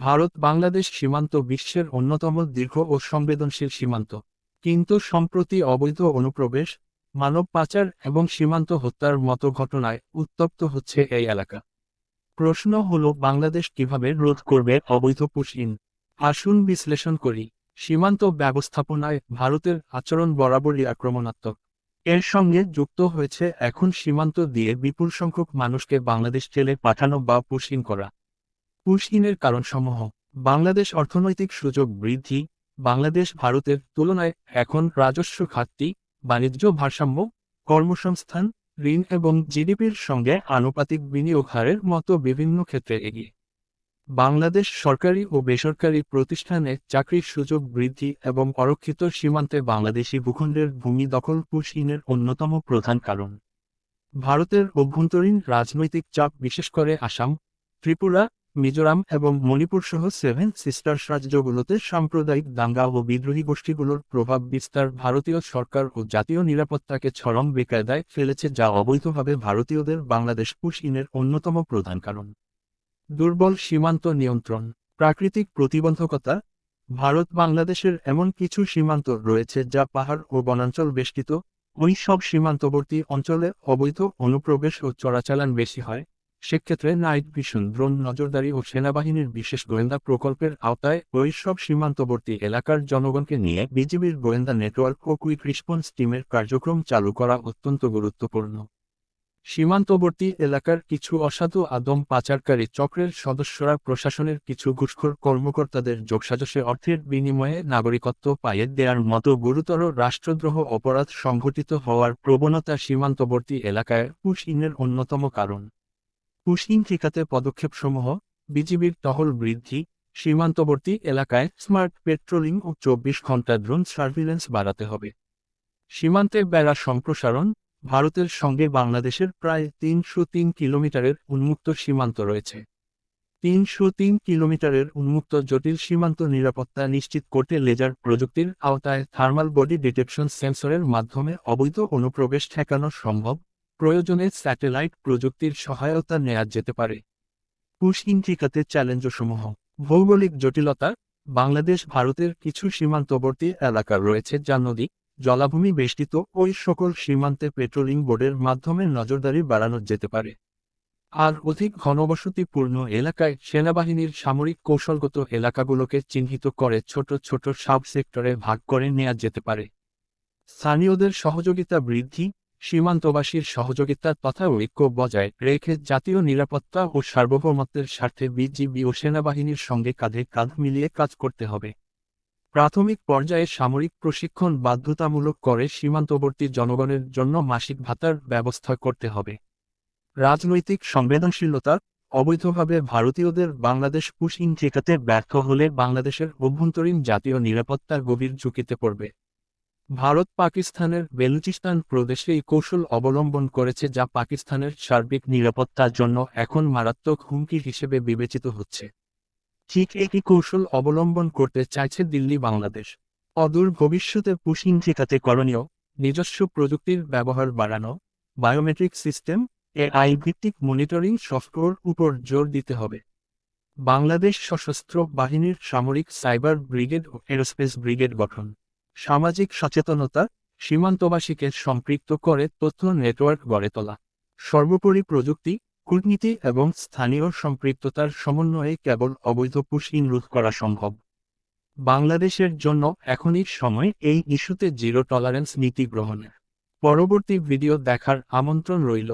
ভারত বাংলাদেশ সীমান্ত বিশ্বের অন্যতম দীর্ঘ ও সংবেদনশীল সীমান্ত। কিন্তু সম্প্রতি অবৈধ অনুপ্রবেশ, মানব পাচার এবং সীমান্ত হত্যার মতো ঘটনায় উত্তপ্ত হচ্ছে এই এলাকা। প্রশ্ন হল, বাংলাদেশ কীভাবে রোধ করবে অবৈধ পুশিন আসুন বিশ্লেষণ করি। সীমান্ত ব্যবস্থাপনায় ভারতের আচরণ বরাবরই আক্রমণাত্মক। এর সঙ্গে যুক্ত হয়েছে এখন সীমান্ত দিয়ে বিপুল সংখ্যক মানুষকে বাংলাদেশ জেলে পাঠানো বা পুশিন করা। পুশিনের কারণসমূহ। বাংলাদেশ অর্থনৈতিক সুযোগ বৃদ্ধি, বাংলাদেশ ভারতের তুলনায় এখন রাজস্ব ঘাটতি, বাণিজ্য ভারসাম্য, কর্মসংস্থান, ঋণ এবং জিডিপির সঙ্গে আনুপাতিক বিনিয়োগ হারের মতো বিভিন্ন ক্ষেত্রে এগিয়ে। বাংলাদেশ সরকারি ও বেসরকারি প্রতিষ্ঠানে চাকরির সুযোগ বৃদ্ধি এবং অরক্ষিত সীমান্তে বাংলাদেশি ভূখণ্ডের ভূমি দখল পুশিনের অন্যতম প্রধান কারণ। ভারতের অভ্যন্তরীণ রাজনৈতিক চাপ বিশেষ করে আসাম, ত্রিপুরা মিজোরাম এবং মণিপুর সহ সেভেন সিস্টার্স রাজ্যগুলোতে সাম্প্রদায়িক দাঙ্গা ও বিদ্রোহী গোষ্ঠীগুলোর প্রভাব বিস্তার ভারতীয় সরকার ও জাতীয় নিরাপত্তাকে চরম বেকায়দায় ফেলেছে যা অবৈধভাবে ভারতীয়দের বাংলাদেশ পুশিনের অন্যতম প্রধান কারণ। দুর্বল সীমান্ত নিয়ন্ত্রণ, প্রাকৃতিক প্রতিবন্ধকতা, ভারত বাংলাদেশের এমন কিছু সীমান্ত রয়েছে যা পাহাড় ও বনাঞ্চল বেষ্টিত, ওই সব সীমান্তবর্তী অঞ্চলে অবৈধ অনুপ্রবেশ ও চোরাচালান বেশি হয়। সেক্ষেত্রে নাইট ভিশন, ড্রোন নজরদারি ও সেনাবাহিনীর বিশেষ গোয়েন্দা প্রকল্পের আওতায় ওই সব সীমান্তবর্তী এলাকার জনগণকে নিয়ে বিজিবির গোয়েন্দা নেটওয়ার্ক ও কুইক রিসপন্স টিমের কার্যক্রম চালু করা অত্যন্ত গুরুত্বপূর্ণ। সীমান্তবর্তী এলাকার কিছু অসাধু আদম পাচারকারী চক্রের সদস্যরা প্রশাসনের কিছু ঘুষখোর কর্মকর্তাদের যোগসাজশে অর্থের বিনিময়ে নাগরিকত্ব পাইয়ে দেওয়ার মতো গুরুতর রাষ্ট্রদ্রোহ অপরাধ সংঘটিত হওয়ার প্রবণতা সীমান্তবর্তী এলাকায় পুশ ইনের অন্যতম কারণ। পুশইন ঠিকাতে পদক্ষেপসমূহ, বিজিবির টহল বৃদ্ধি, সীমান্তবর্তী এলাকায় স্মার্ট পেট্রোলিং ও চব্বিশ ঘণ্টা ড্রোন সার্ভিলেন্স বাড়াতে হবে। সীমান্তে বেড়া সম্প্রসারণ, ভারতের সঙ্গে বাংলাদেশের প্রায় তিনশো তিন কিলোমিটারের উন্মুক্ত সীমান্ত রয়েছে। তিনশো তিন কিলোমিটারের উন্মুক্ত জটিল সীমান্ত নিরাপত্তা নিশ্চিত করতে লেজার প্রযুক্তির আওতায় থার্মাল বডি ডিটেকশন সেন্সরের মাধ্যমে অবৈধ অনুপ্রবেশ ঠেকানো সম্ভব। প্রয়োজনে স্যাটেলাইট প্রযুক্তির সহায়তা নেওয়া যেতে পারে। পুশ ইন ঠিকাতে চ্যালেঞ্জসমূহ। ভৌগোলিক জটিলতা, বাংলাদেশ ভারতের কিছু সীমান্তবর্তী এলাকা রয়েছে যা নদী, জলাভূমি বেষ্টিত ওই সকল সীমান্তে পেট্রোলিং বোর্ডের মাধ্যমে নজরদারি বাড়ানো যেতে পারে। আর অধিক ঘনবসতিপূর্ণ এলাকায় সেনাবাহিনীর সামরিক কৌশলগত এলাকাগুলোকে চিহ্নিত করে ছোট ছোট সাব সেক্টরে ভাগ করে নেওয়া যেতে পারে। স্থানীয়দের সহযোগিতা বৃদ্ধি সীমান্তবাসীর সহযোগিতা তথা ঐক্য বজায় রেখে জাতীয় নিরাপত্তা ও সার্বভৌমত্বের স্বার্থে বিজিবি ও সেনাবাহিনীর সঙ্গে কাঁধে কাঁধ মিলিয়ে কাজ করতে হবে। প্রাথমিক পর্যায়ে সামরিক প্রশিক্ষণ বাধ্যতামূলক করে সীমান্তবর্তী জনগণের জন্য মাসিক ভাতার ব্যবস্থা করতে হবে। রাজনৈতিক সংবেদনশীলতা, অবৈধভাবে ভারতীয়দের বাংলাদেশ পুশিং ঠেকাতে ব্যর্থ হলে বাংলাদেশের অভ্যন্তরীণ জাতীয় নিরাপত্তার গভীর ঝুঁকিতে পড়বে। ভারত পাকিস্তানের বেলুচিস্তান প্রদেশে এই কৌশল অবলম্বন করেছে যা পাকিস্তানের সার্বিক নিরাপত্তার জন্য এখন মারাত্মক হুমকি হিসেবে বিবেচিত হচ্ছে। ঠিক একই কৌশল অবলম্বন করতে চাইছে দিল্লি, বাংলাদেশ। অদূর ভবিষ্যতে পুশিং ঠেকাতে করণীয়, নিজস্ব প্রযুক্তির ব্যবহার বাড়ানো, বায়োমেট্রিক সিস্টেম, এআই ভিত্তিক মনিটরিং সফটওয়্যার উপর জোর দিতে হবে। বাংলাদেশ সশস্ত্র বাহিনীর সামরিক সাইবার ব্রিগেড ও এরোস্পেস ব্রিগেড গঠন। সামাজিক সচেতনতা সীমান্তবাসীকে সম্পৃক্ত করে তথ্য নেটওয়ার্ক গড়ে তোলা। সর্বোপরি প্রযুক্তি, কূটনীতি এবং স্থানীয় সম্পৃক্ততার সমন্বয়ে কেবল অবৈধ পুশইন রোধ করা সম্ভব। বাংলাদেশের জন্য এখনই সময় এই ইস্যুতে জিরো টলারেন্স নীতি গ্রহণের। পরবর্তী ভিডিও দেখার আমন্ত্রণ রইল।